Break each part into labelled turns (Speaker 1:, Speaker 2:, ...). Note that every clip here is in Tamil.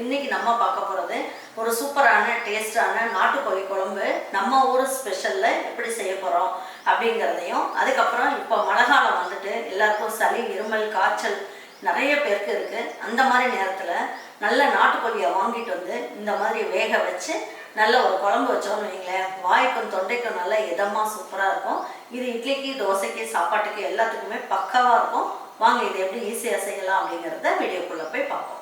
Speaker 1: இன்னைக்கு நம்ம பார்க்க போகிறது ஒரு சூப்பரான டேஸ்டான நாட்டுக்கோழி குழம்பு. நம்ம ஊர் ஸ்பெஷலில் எப்படி செய்ய போகிறோம் அப்படிங்கிறதையும் அதுக்கப்புறம் இப்போ மழை காலம் வந்துட்டு எல்லாருக்கும் சளி இருமல் காய்ச்சல் நிறைய பேருக்கு இருக்குது அந்த மாதிரி நேரத்தில் நல்ல நாட்டுக்கோழியை வாங்கிட்டு வந்து இந்த மாதிரி வேக வச்சு நல்ல ஒரு குழம்பு வச்சோம்னு வைங்களேன். வாய்க்கும் தொண்டைக்கும் நல்ல இதமாக சூப்பராக இருக்கும். இது இட்லிக்கு தோசைக்கு சாப்பாட்டுக்கு எல்லாத்துக்குமே பக்காவாக இருக்கும். வாங்க இது எப்படி ஈஸியாக செய்யலாம் அப்படிங்கிறத வீடியோக்குள்ளே போய் பார்ப்போம்.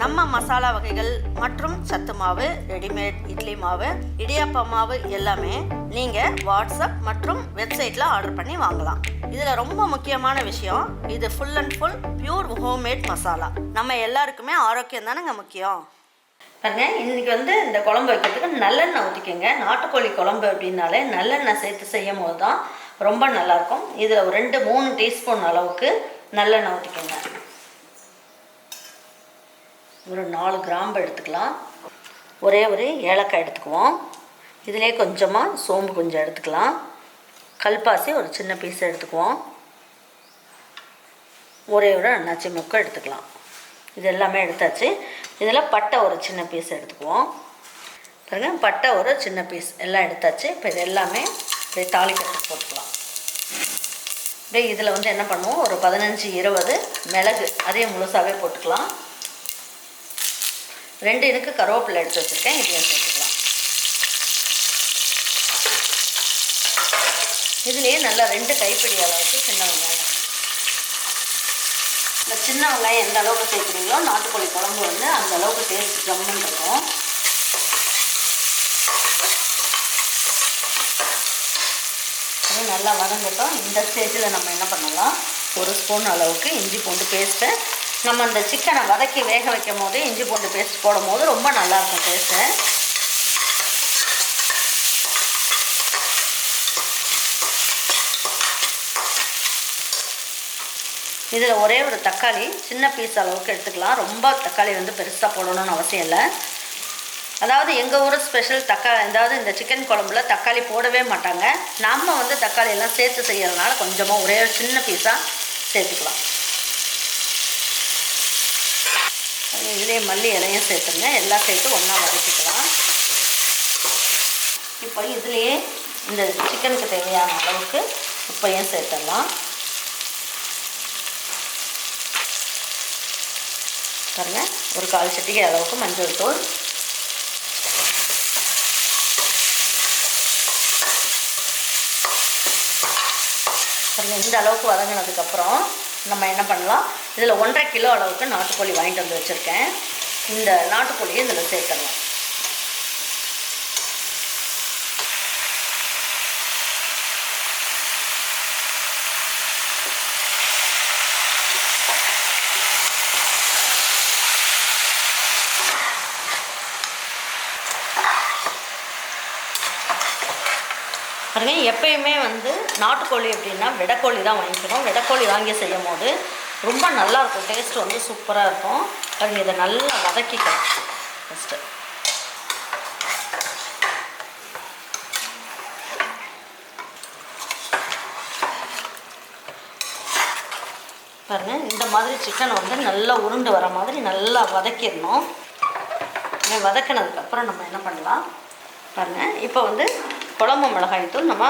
Speaker 1: நம்ம மசாலா வகைகள் மற்றும் சத்து மாவு ரெடிமேட் இட்லி மாவு இடியாப்ப மாவு எல்லாமே நீங்கள் வாட்ஸ்அப் மற்றும் வெப்சைட்டில் ஆர்டர் பண்ணி வாங்கலாம். இதில் ரொம்ப முக்கியமான விஷயம் இது full and full pure homemade masala நம்ம எல்லாருக்குமே ஆரோக்கியம் தானேங்க முக்கியம்? பாருங்க இன்னைக்கு வந்து இந்த குழம்பு வைக்கிறதுக்கு நல்லெண்ணெய் ஊற்றிக்கோங்க நாட்டுக்கோழி குழம்பு அப்படின்னாலே நல்லெண்ணெய் சேர்த்து செய்யும் போது தான் ரொம்ப நல்லாயிருக்கும் இதில் ஒரு ரெண்டு மூணு டீஸ்பூன் அளவுக்கு நல்லெண்ணெய் ஊற்றிக்கோங்க ஒரு நாலு கிராம்பு எடுத்துக்கலாம். ஒரே ஒரு ஏலக்காய் எடுத்துக்குவோம். இதிலே கொஞ்சமாக சோம்பு கொஞ்சம் எடுத்துக்கலாம். கல்பாசி ஒரு சின்ன பீஸ் எடுத்துக்குவோம். ஒரே ஒரு அண்ணாச்சி முக்கை எடுத்துக்கலாம். இது எல்லாமே எடுத்தாச்சு. இதில் பட்டை ஒரு சின்ன பீஸ் எடுத்துக்குவோம். பாருங்க பட்டை ஒரு சின்ன பீஸ் எல்லாம் எடுத்தாச்சு. இப்போ இது எல்லாமே அப்படியே தாளிக்கட்டுக்கு போட்டுக்கலாம். அப்படியே இதில் வந்து என்ன பண்ணுவோம்? ஒரு பதினஞ்சு இருபது மிளகு அதே முழுசாகவே போட்டுக்கலாம். ரெண்டு இதுக்கு கருவேப்பிலை எடுத்து வச்சுருக்கேன். இதையும் சேர்த்துக்கலாம். இதுலேயே நல்லா ரெண்டு கைப்பிடி அளவுக்கு சின்ன வெங்காயம். இந்த சின்ன வெங்காயம் எந்த அளவுக்கு சேர்க்குறீங்களோ நாட்டுக்கோழி குழம்பு வந்து அந்த அளவுக்கு டேஸ்ட் ஜம்முன்னு இருக்கும். அது நல்லா வதங்கட்டும். இந்த ஸ்டேஜில் நம்ம என்ன பண்ணலாம்? ஒரு ஸ்பூன் அளவுக்கு இஞ்சி பூண்டு பேஸ்ட்டை நம்ம இந்த சிக்கனை வதக்கி வேக வைக்கும் போது இஞ்சி பூண்டு பேஸ்ட் போடும் போது ரொம்ப நல்லாயிருக்கும் டேஸ்ட்டு இதில் ஒரே ஒரு தக்காளி சின்ன பீஸ் அளவுக்கு எடுத்துக்கலாம். ரொம்ப தக்காளி வந்து பெருசாக போடணும்னு அவசியம் இல்லை. அதாவது எங்கள் ஊர் ஸ்பெஷல் தக்காளி அதாவது இந்த சிக்கன் குழம்புல தக்காளி போடவே மாட்டாங்க. நம்ம வந்து தக்காளியெல்லாம் சேர்த்து செய்கிறதுனால கொஞ்சமாக ஒரே ஒரு சின்ன பீஸாக சேர்த்துக்கலாம். இதிலே மல்லி இலையும் சேர்த்துருங்க. எல்லாம் சேர்த்து ஒன்றா வதக்கிக்கலாம். இப்போ இதுலேயே இந்த சிக்கனுக்கு தேவையான அளவுக்கு உப்பையும் சேர்த்துடலாம். பாருங்க ஒரு கால் சட்டிக்கு அளவுக்கு மஞ்சள் தூள். பாருங்க இந்த அளவுக்கு வதங்கினதுக்கப்புறம் நம்ம என்ன பண்ணலாம்? இதில் ஒன்றரை கிலோ அளவுக்கு நாட்டுக்கோழி வாங்கிட்டு வந்து வச்சுருக்கேன். இந்த நாட்டுக்கோழியை இதில் சேர்த்துடலாம். பாருங்க எப்பயுமே வந்து நாட்டுக்கோழி அப்படின்னா விடக்கோழி தான் வாங்கிக்கணும் விடக்கோழி வாங்கி செய்யும் போது ரொம்ப நல்லா இருக்கும். டேஸ்ட் வந்து சூப்பராக இருக்கும். பாருங்க இதை நல்லா வதக்கிக்கலாம். ஃபஸ்ட்டு பாருங்க இந்த மாதிரி சிக்கனை வந்து நல்லா உருண்டு வர மாதிரி நல்லா வதக்கிடணும். வதக்கினதுக்கப்புறம் நம்ம என்ன பண்ணலாம்? பாருங்கள் இப்போ வந்து குழம்பு மிளகாய்த்தூள் நம்ம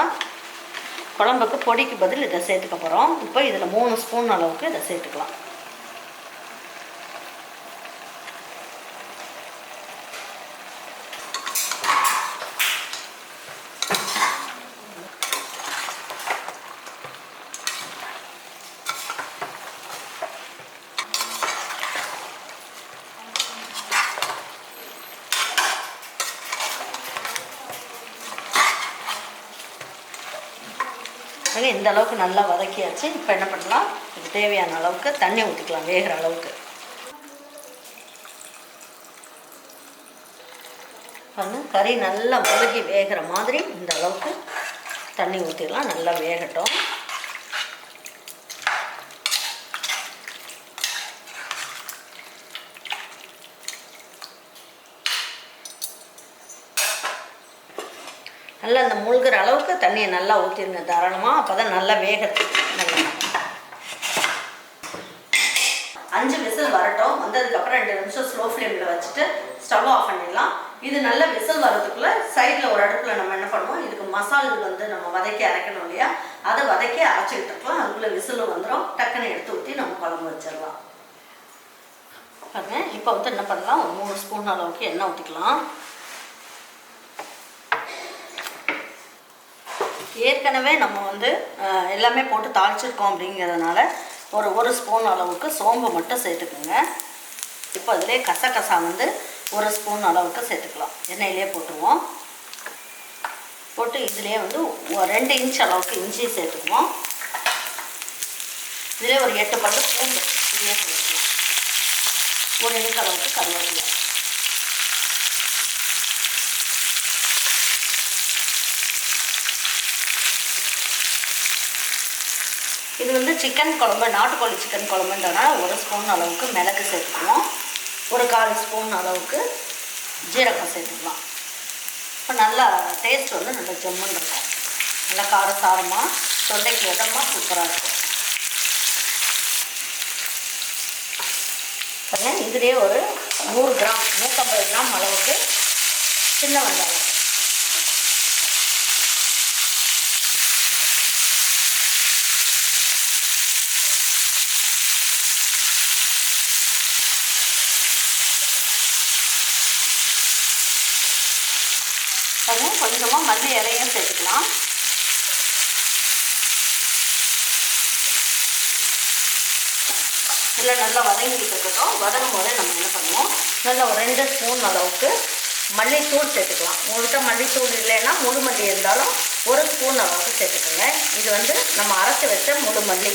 Speaker 1: குழம்புக்கு பொடிக்கு பதில் இதை சேர்த்துக்க போகிறோம் இப்போ இதில் மூணு ஸ்பூன் அளவுக்கு இதை சேர்த்துக்கலாம். பாருங்கள் இந்த அளவுக்கு நல்லா வதக்கியாச்சு. இப்போ என்ன பண்ணலாம்? இதுக்கு தேவையான அளவுக்கு தண்ணி ஊற்றிக்கலாம் வேகிற அளவுக்கு. பாருங்கள் கறி நல்லா வதக்கி வேகிற மாதிரி இந்த அளவுக்கு தண்ணி ஊற்றிடலாம் நல்லா வேகட்டும். நல்லா அந்த முழுகிற அளவுக்கு தண்ணியை நல்லா ஊற்றிடுங்க தாராளமாக அப்போ தான் நல்லா வேகத்து நல்லா அஞ்சு விசில் வரட்டும். வந்ததுக்கப்புறம் ரெண்டு நிமிஷம் ஸ்லோ ஃப்ளேமில் வச்சுட்டு ஸ்டவ் ஆஃப் பண்ணிடலாம். இது நல்ல விசில் வரதுக்குள்ளே சைடில் ஒரு அடுப்பில் நம்ம என்ன பண்ணுவோம்? இதுக்கு மசால் வந்து நம்ம வதக்கி அரைக்கணும் இல்லையா? அதை வதக்கி அரைச்சிக்கிட்டு இருக்கலாம். அதுக்குள்ளே விசிலும் வந்துடும் டக்குன்னு எடுத்து ஊற்றி நம்ம குழம்பு வச்சிடலாம். பாருங்க. இப்போ வந்து என்ன பண்ணலாம்? ஒரு மூணு ஸ்பூன் அளவுக்கு எண்ணெய் ஊற்றிக்கலாம் ஏற்கனவே நம்ம வந்து எல்லாமே போட்டு தாளிச்சிருக்கோம் அப்படிங்கிறதுனால ஒரு ஒரு ஸ்பூன் அளவுக்கு சோம்பு மட்டும் சேர்த்துக்குங்க. இப்போ அதிலே கசகசா வந்து ஒரு ஸ்பூன் அளவுக்கு சேர்த்துக்கலாம். எண்ணெயிலே போட்டுருவோம். போட்டு இதுலேயே வந்து ரெண்டு இன்ச் அளவுக்கு இஞ்சி சேர்த்துக்குவோம். இதிலே ஒரு எட்டு பல்லு பூண்டு இதிலே சேர்த்துக்கலாம். ஒரு இன்ச் அளவுக்கு கருவேப்பிலை. இது வந்து சிக்கன் குழம்பு நாட்டுக்கோழி சிக்கன் குழம்புன்றதுனால ஒரு ஸ்பூன் அளவுக்கு மிளகு சேர்த்துக்குவோம். ஒரு கால் ஸ்பூன் அளவுக்கு ஜீரகம் சேர்த்துக்கலாம். இப்போ நல்லா டேஸ்ட் வந்து நல்லா ஜம்முன்னு இருக்கும் நல்லா காரசாரமாக தொண்டைக்கு இடமா சூப்பராக இருக்கும். இதுலேயே ஒரு நூறு கிராம் நூற்றம்பது கிராம் அளவுக்கு சின்ன வெங்காயம். பாருங்க கொஞ்சமாக மல்லி இலையும் சேர்த்துக்கலாம். இல்லை நல்லா வதங்கிட்டு இருக்கட்டும். வதங்கும் போதே நம்ம என்ன பண்ணுவோம்? நல்லா ஒரு ரெண்டு ஸ்பூன் அளவுக்கு மல்லித்தூள் சேர்த்துக்கலாம். உங்கள்கிட்ட மல்லித்தூள் இல்லைன்னா முழு மல்லி இருந்தாலும் ஒரு ஸ்பூன் அளவுக்கு சேர்த்துக்கோங்க. இது வந்து நம்ம அரைச்சி வச்ச முழு மல்லி.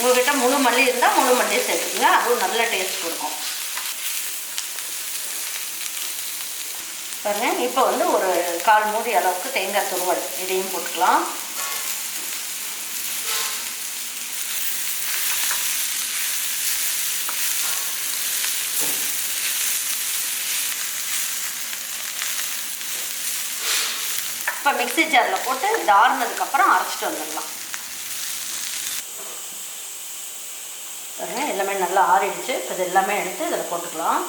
Speaker 1: உங்கள்கிட்ட முழு மல்லி இருந்தால் முழு மல்லியை சேர்த்துக்கோங்க. அதுவும் நல்ல டேஸ்ட் கொடுக்கும். பாருங்கள் இப்போ வந்து ஒரு கால் மூடி அளவுக்கு தேங்காய் துருவல் இதையும் போட்டுக்கலாம். இப்போ மிக்ஸி ஜாரில் போட்டு இது ஆறுனதுக்கப்புறம் அரைச்சிட்டு வந்துடலாம். பாருங்கள் எல்லாமே நல்லா ஆறிடுச்சு. இப்போ இது எல்லாமே எடுத்து இதில் போட்டுக்கலாம்.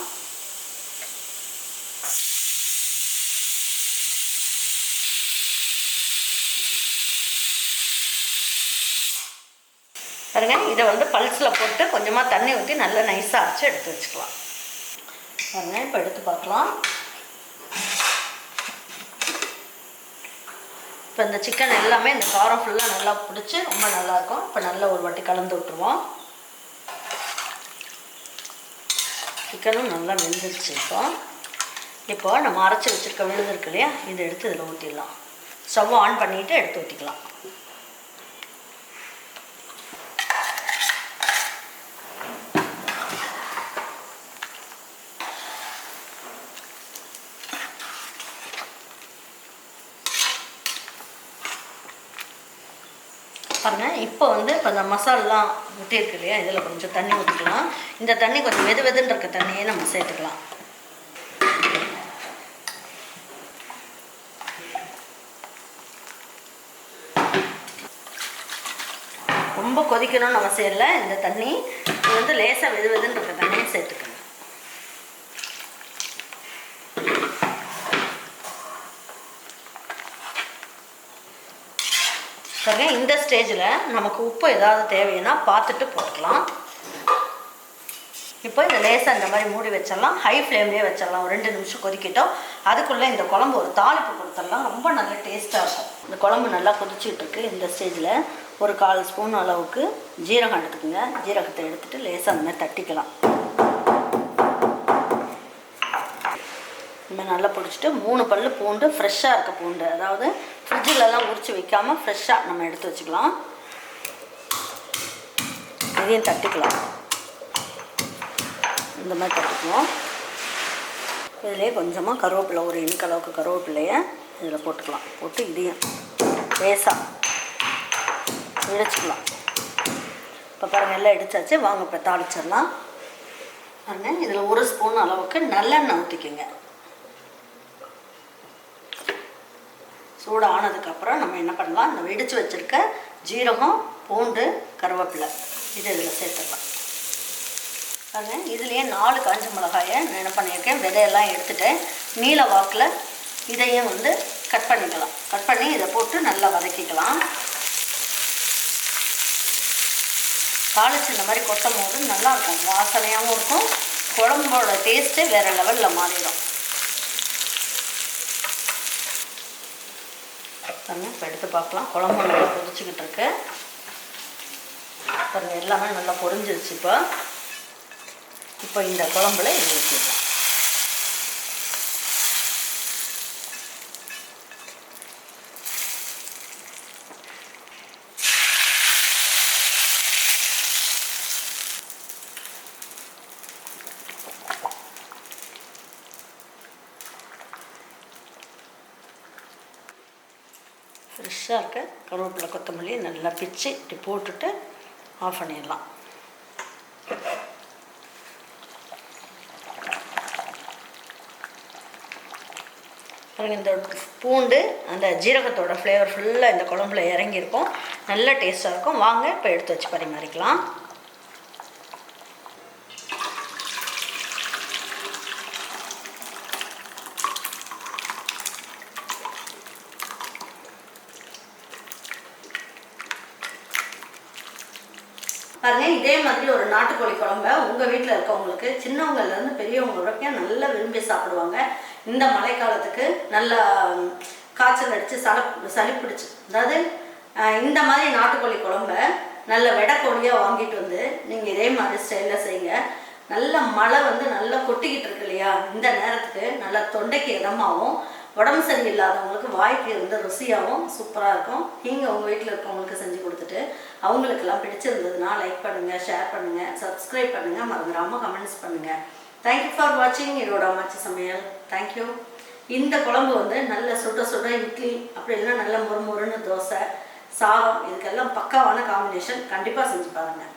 Speaker 1: பாருங்க இதை வந்து பல்ஸில் போட்டு கொஞ்சமாக தண்ணி ஊற்றி நல்லா நைஸாக அரைச்சி எடுத்து வச்சுக்கலாம். பாருங்க இப்போ எடுத்து பார்க்கலாம். இப்போ இந்த சிக்கன் எல்லாமே இந்த காரம் ஃபுல்லாக நல்லா பிடிச்சி ரொம்ப நல்லாயிருக்கும் இப்போ நல்லா ஒரு வாட்டி கலந்து விட்டுருவோம். சிக்கனும் நல்லா வெந்துருச்சு இப்போ. இப்போ நம்ம அரைச்சி வச்சுருக்க விழுது இருக்கு இல்லையா இதை எடுத்து இதில் ஊற்றிடலாம் ஸ்டவ் ஆன் பண்ணிவிட்டு எடுத்து ஊற்றிக்கலாம் பாருங்க இப்போ அந்த மசாலெலாம் இந்த மசாலாலாம் இல்லையா? இதில் கொஞ்சம் தண்ணி ஊற்றிக்கலாம். இந்த தண்ணி கொஞ்சம் வெது வெதுன்னு இருக்க தண்ணியே நம்ம சேர்த்துக்கலாம். ரொம்ப கொதிக்கணும்னு அவசியம் இல்லை. இந்த தண்ணி இது வந்து லேசாக வெது வெதுன்னு இருக்க தண்ணியை சேர்த்துக்கணும். சரிங்க இந்த ஸ்டேஜில் நமக்கு உப்பு ஏதாவது தேவைன்னா பார்த்துட்டு போட்டுக்கலாம். இப்போ இந்த லேசாக இந்த மாதிரி மூடி வச்சிடலாம். ஹை ஃப்ளேம்லேயே வச்சிடலாம். ஒரு ரெண்டு நிமிஷம் கொதிக்கிட்டோம். அதுக்குள்ளே இந்த குழம்பு ஒரு தாளிப்பு கொடுத்துடலாம். ரொம்ப நல்ல டேஸ்ட்டாக இருக்கும். இந்த குழம்பு நல்லா கொதிச்சிட்டு இருக்கு இந்த ஸ்டேஜில் ஒரு கால் ஸ்பூன் அளவுக்கு ஜீரகம் எடுத்துக்கோங்க. ஜீரகத்தை எடுத்துட்டு லேசாக அந்த மாதிரி தட்டிக்கலாம். இந்த மாதிரி நல்லா பிடிச்சிட்டு மூணு பல் பூண்டு ஃப்ரெஷ்ஷாக இருக்க பூண்டு. அதாவது ஃப்ரிட்ஜிலலாம் உரிச்சு வைக்காமல் ஃப்ரெஷ்ஷாக நம்ம எடுத்து வச்சுக்கலாம். இதையும் தட்டிக்கலாம். இந்த மாதிரி தட்டிக்குவோம் இதுலேயே கொஞ்சமாக கருவேப்பிலை ஒரு இன்க் அளவுக்கு கருவேப்பிலையை இதில் போட்டுக்கலாம். போட்டு இதையும் லேசாக இடிச்சுக்கலாம். இப்போ பாருங்கள் எல்லாம் இடிச்சாச்சு. வாங்க இப்போ தாளிச்சிடலாம். பாருங்க இதில் ஒரு ஸ்பூன் அளவுக்கு நல்லெண்ணெய் ஊற்றிக்கோங்க சூடு ஆனதுக்கப்புறம் நம்ம என்ன பண்ணலாம்? இந்த வெடித்து வச்சுருக்க ஜீரகம் பூண்டு கருவேப்பிலை. இது இதில் சேர்த்துடலாம். பாருங்கள் இதுலேயே நாலு காஞ்ச மிளகாயை நான் என்ன பண்ணியிருக்கேன்? விதையெல்லாம் எடுத்துட்டேன். நீல வாக்கில் இதையும் வந்து கட் பண்ணிக்கலாம். கட் பண்ணி இதை போட்டு நல்லா வதக்கிக்கலாம். தாளிச்சு இந்த மாதிரி கொட்டும் போது நல்லா இருக்கும். வாசனையாகவும் இருக்கும். குழம்போட டேஸ்ட்டே வேறு லெவலில் மாறிடும். பாருங்கள் இப்போ எடுத்து பார்க்கலாம். குழம்பு நல்லா கொதிச்சுக்கிட்டு இருக்கு. பாருங்கள் எல்லாமே நல்லா பொரிஞ்சிருச்சு இப்போ. இப்போ இந்த குழம்புல இது ஊற்றிடலாம் ஃப்ரெஷ்ஷாக இருக்க. கருவேப்பிலை கொத்தமல்லி நல்லா பிச்சு இப்படி போட்டுட்டு ஆஃப் பண்ணிடலாம். பாருங்க இந்த பூண்டு அந்த ஜீரகத்தோட ஃப்ளேவர் ஃபுல்லாக இந்த குழம்புல இறங்கியிருக்கும். நல்ல டேஸ்ட்டாக இருக்கும். வாங்க இப்போ எடுத்து வச்சு பரிமாறிக்கலாம். பாருங்க இதே மாதிரி ஒரு நாட்டுக்கோழி குழம்ப உங்கள் வீட்டில் இருக்கவங்களுக்கு சின்னவங்கள்லேருந்து பெரியவங்க வரைக்கும் நல்லா விரும்பி சாப்பிடுவாங்க. இந்த மழைக்காலத்துக்கு நல்லா காய்ச்சல் அடித்து சளி சளி பிடிச்சி. அதாவது இந்த மாதிரி நாட்டுக்கோழி குழம்ப நல்ல வெடைக்கோழியாக வாங்கிட்டு வந்து நீங்கள் இதே மாதிரி ஸ்டைலில் செய்யுங்க. நல்ல மழை வந்து நல்லா கொட்டிக்கிட்டு இருக்கு இல்லையா? இந்த நேரத்துக்கு நல்லா தொண்டைக்கு இதமாகவும் உடம்பு சரியில்லாதவங்களுக்கு வாய்க்கு இருந்து ருசியாகவும் சூப்பராக இருக்கும். நீங்கள் உங்கள் வீட்டில் இருக்கவங்களுக்கு செஞ்சு கொடுத்துட்டு அவங்களுக்கெல்லாம் பிடிச்சிருந்ததுன்னா லைக் பண்ணுங்கள் ஷேர் பண்ணுங்கள் சப்ஸ்கிரைப் பண்ணுங்கள் மறந்துடாமல் கமெண்ட்ஸ் பண்ணுங்கள் தேங்க்யூ ஃபார் வாட்சிங் இதோட அம்மாச்சி சமையல். தேங்க்யூ இந்த குழம்பு வந்து நல்ல சுட சுட இட்லி அப்படி இல்லைன்னா நல்ல மொறு மொறுன்னு தோசை சாதம் இதுக்கெல்லாம் பக்காவான காம்பினேஷன் கண்டிப்பாக செஞ்சு பாருங்கள்